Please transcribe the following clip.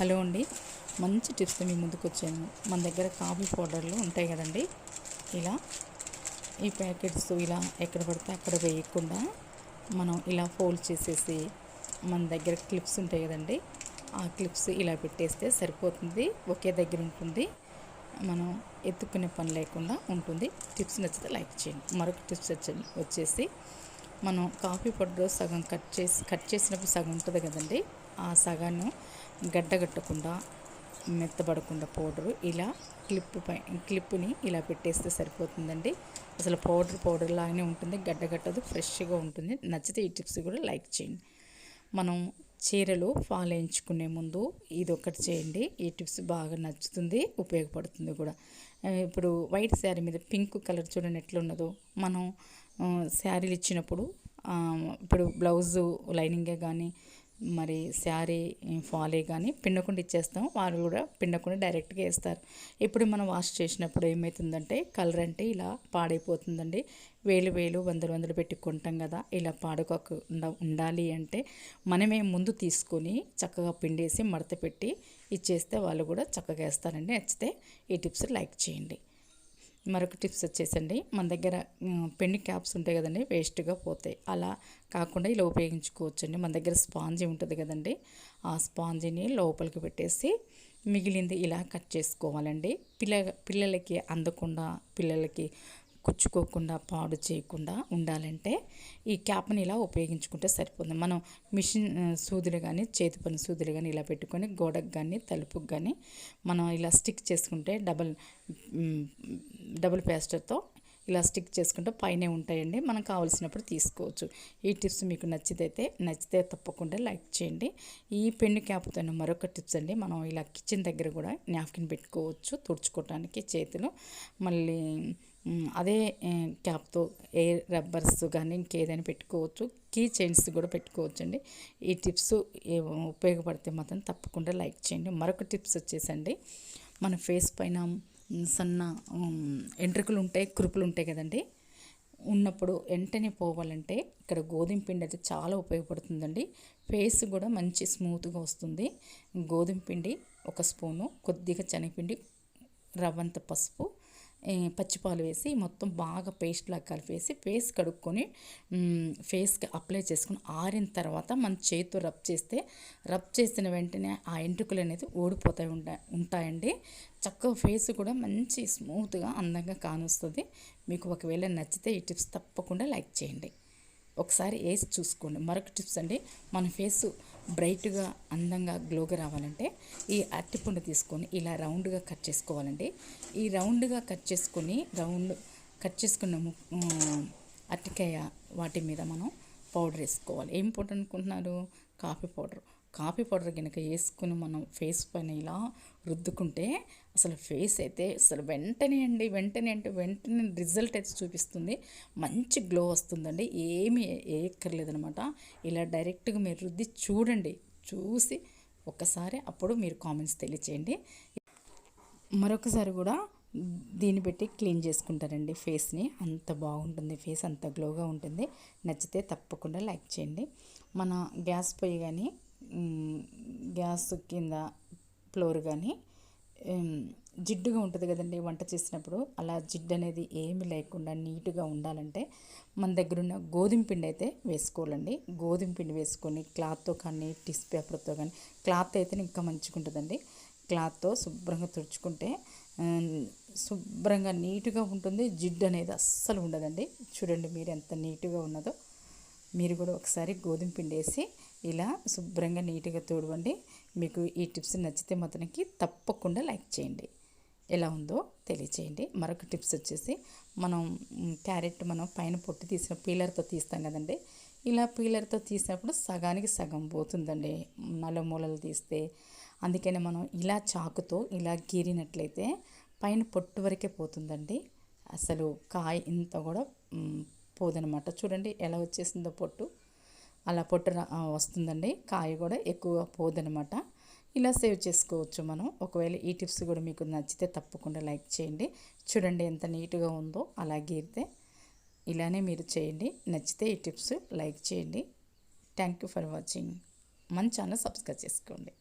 Hello అండి. మంచి tips మీ ముందుకు వచ్చాను. మన దగ్గర కాఫీ పౌడర్లు ఉంటాయి కదండి. ఇలా ఈ ప్యాకెట్స్ ఇలా ఎక్కడ పడితే అక్కడ వేయకుండా మనం ఇలా ఫోల్డ్ చేసేసి మన దగ్గర క్లిప్స్ ఉంటాయి కదండి. ఆ క్లిప్స్ ఇలా పెట్టేస్తే సరిపోతుంది. ఒకే దగ్గర ఉంటుంది. మనం ఎత్తుకునే పని లేకుండా ఉంటుంది. టిప్స్ నచ్చితే లైక్ చేయండి. మరొక టిప్స్ వచ్చేసి మనం కాఫీ పౌడర్ సగం కట్ చేసి కట్ చేసినప్పుడు సగం ఉంటుంది కదండి. ఆ సగాన్ని గడ్డగట్టకుండా మెత్తబడకుండా పౌడరు ఇలా క్లిప్ పై క్లిప్ని ఇలా పెట్టేస్తే సరిపోతుందండి. అసలు పౌడర్ పౌడర్ లాగానే ఉంటుంది. గడ్డగట్టదు ఫ్రెష్గా ఉంటుంది. నచ్చితే ఈ టిప్స్ కూడా లైక్ చేయండి. మనం చీరలు ఫాల్ వేయించుకునే ముందు ఇది ఒకటి చేయండి. ఈ టిప్స్ బాగా నచ్చుతుంది ఉపయోగపడుతుంది కూడా. ఇప్పుడు వైట్ శారీ మీద పింక్ కలర్ చూడండి ఎట్లున్నదో మనం శారీలు ఇచ్చినప్పుడు ఇప్పుడు బ్లౌజు లైనింగే కానీ మరి శారీ ఫాలే కానీ పిండకుండా ఇచ్చేస్తాం. వాళ్ళు కూడా పిండకుండా డైరెక్ట్గా వేస్తారు. ఇప్పుడు మనం వాష్ చేసినప్పుడు ఏమవుతుందంటే కలర్ అంటే ఇలా పాడైపోతుందండి. వేలు వేలు వందలు వందలు పెట్టుకుంటాం కదా ఇలా పాడుకోకుండా ఉండాలి అంటే మనమే ముందు తీసుకొని చక్కగా పిండేసి మడత పెట్టి ఇచ్చేస్తే వాళ్ళు కూడా చక్కగా వేస్తారండి. నచ్చితే ఈ టిప్స్ లైక్ చేయండి. మరొక టిప్స్ వచ్చేసండి. మన దగ్గర పెండి క్యాప్స్ ఉంటాయి కదండి వేస్ట్గా పోతాయి. అలా కాకుండా ఇలా ఉపయోగించుకోవచ్చండి. మన దగ్గర స్పాంజీ ఉంటుంది కదండి ఆ స్పాంజీని లోపలికి పెట్టేసి మిగిలింది ఇలా కట్ చేసుకోవాలండి. పిల్ల పిల్లలకి అందకుండా పిల్లలకి కుచ్చుకోకుండా పాడు చేయకుండా ఉండాలంటే ఈ క్యాప్ని ఇలా ఉపయోగించుకుంటే సరిపోతుంది. మనం మిషన్ సూదులు కానీ చేతి పని సూదులు కానీ ఇలా పెట్టుకొని గోడకు కానీ తలుపుకు కానీ మనం ఇలా స్టిక్ చేసుకుంటే డబల్ డబుల్ పేస్టర్తో ఇలా స్టిక్ చేసుకుంటే పైనే ఉంటాయండి. మనం కావాల్సినప్పుడు తీసుకోవచ్చు. ఈ టిప్స్ మీకు నచ్చితే నచ్చితే తప్పకుండా లైక్ చేయండి. ఈ పెన్ను క్యాప్తో మరొక టిప్స్ అండి. మనం ఇలా కిచెన్ దగ్గర కూడా నాప్కిన్ పెట్టుకోవచ్చు తుడుచుకోవడానికి చేతులు. మళ్ళీ అదే క్యాప్తో ఏ రబ్బర్స్ కానీ ఇంకేదైనా పెట్టుకోవచ్చు. కీ చైన్స్ కూడా పెట్టుకోవచ్చు అండి ఈ టిప్స్ ఉపయోగపడితే మాత్రం తప్పకుండా లైక్ చేయండి. మరొక టిప్స్ వచ్చేసండి. మన ఫేస్ పైన సన్న ఎంట్రుకలు ఉంటాయి కురుపులు ఉంటాయి కదండి. ఉన్నప్పుడు వెంటనే పోవాలంటే ఇక్కడ గోధుమ పిండి అయితే చాలా ఉపయోగపడుతుందండి. ఫేస్ కూడా మంచి స్మూత్గా వస్తుంది. గోధుమ పిండి ఒక స్పూను కొద్దిగా శనగపిండి రవ్వంత పసుపు పచ్చిపాలు వేసి మొత్తం బాగా పేస్ట్లా కలిపేసి ఫేస్ కడుక్కొని ఫేస్కి అప్లై చేసుకుని ఆరిన తర్వాత మన చేతితో రబ్ చేస్తే రబ్ చేసిన వెంటనే ఆ ఎంట్రుకలు అనేది ఓడిపోతాయి ఉంటాయండి. చక్కగా ఫేస్ కూడా మంచి స్మూత్గా అందంగా కానొస్తుంది. మీకు ఒకవేళ నచ్చితే ఈ టిప్స్ తప్పకుండా లైక్ చేయండి. ఒకసారి వేసి చూసుకోండి. మరొక టిప్స్ అండి మన ఫేస్ బ్రైట్గా అందంగా గ్లోగా రావాలంటే ఈ అరటిపండు తీసుకొని ఇలా రౌండ్గా కట్ చేసుకోవాలండి. ఈ రౌండ్గా కట్ చేసుకొని రౌండ్ కట్ చేసుకున్న అరటికాయ వాటి మీద మనం పౌడర్ వేసుకోవాలి. ఏం పౌడర్ అనుకుంటున్నారు? Coffee powder. కాఫీ పౌడర్ కనుక వేసుకుని మనం ఫేస్ పైన ఇలా రుద్దుకుంటే అసలు ఫేస్ అయితే అసలు వెంటనే అండి వెంటనే అంటే వెంటనే రిజల్ట్ అయితే చూపిస్తుంది. మంచి గ్లో వస్తుందండి. ఏమీ అనమాట ఇలా డైరెక్ట్గా మీరు రుద్ది చూడండి. చూసి ఒక్కసారి అప్పుడు మీరు కామెంట్స్ తెలియచేయండి. మరొకసారి కూడా దీన్ని పెట్టి క్లీన్ చేసుకుంటారండి ఫేస్ని. అంత బాగుంటుంది ఫేస్ అంత గ్లోగా ఉంటుంది. నచ్చితే తప్పకుండా లైక్ చేయండి. మన గ్యాస్ పొయ్యి కానీ గ్యాస్ కింద ఫ్లోర్ కానీ జిడ్డుగా ఉంటుంది కదండి వంట చేసినప్పుడు. అలా జిడ్డు అనేది ఏమి లేకుండా నీట్గా ఉండాలంటే మన దగ్గర ఉన్న గోధుమ పిండి అయితే వేసుకోవాలండి. గోధుమ పిండి వేసుకొని క్లాత్తో కానీ టిస్ పేపర్తో కానీ క్లాత్ అయితే ఇంకా మంచిగా ఉంటుందండి క్లాత్తో శుభ్రంగా తుడుచుకుంటే శుభ్రంగా నీట్గా ఉంటుంది. జిడ్డు అనేది అస్సలు ఉండదండి. చూడండి మీరు ఎంత నీట్గా ఉన్నదో. మీరు కూడా ఒకసారి గోధుమ పిండి వేసి ఇలా శుభ్రంగా నీట్గా తోడవండి. మీకు ఈ టిప్స్ నచ్చితే మాత్రానికి తప్పకుండా లైక్ చేయండి. ఎలా ఉందో తెలియచేయండి. మరొక టిప్స్ వచ్చేసి మనం క్యారెట్ మనం పైన పొట్టు తీసిన పీలర్తో తీస్తాం కదండి. ఇలా పీలర్తో తీసినప్పుడు సగానికి సగం పోతుందండి. నలుమూలలు తీస్తే. అందుకని మనం ఇలా చాకుతో ఇలా గీరినట్లయితే పైన పొట్టు వరకే పోతుందండి. అసలు కాయ ఇంత కూడా పోదనమాట. చూడండి ఎలా వచ్చేసిందో పొట్టు. అలా పొట్టు వస్తుందండి. కాయ కూడా ఎక్కువ పోదనమాట ఇలా సేవ్ చేసుకోవచ్చు మనం. ఒకవేళ ఈ టిప్స్ కూడా మీకు నచ్చితే తప్పకుండా లైక్ చేయండి. చూడండి ఎంత నీట్గా ఉందో అలా గీరితే ఇలానే మీరు చేయండి. నచ్చితే ఈ టిప్స్ లైక్ చేయండి. Thank you for watching. మన ఛానల్ సబ్స్క్రైబ్ చేసుకోండి.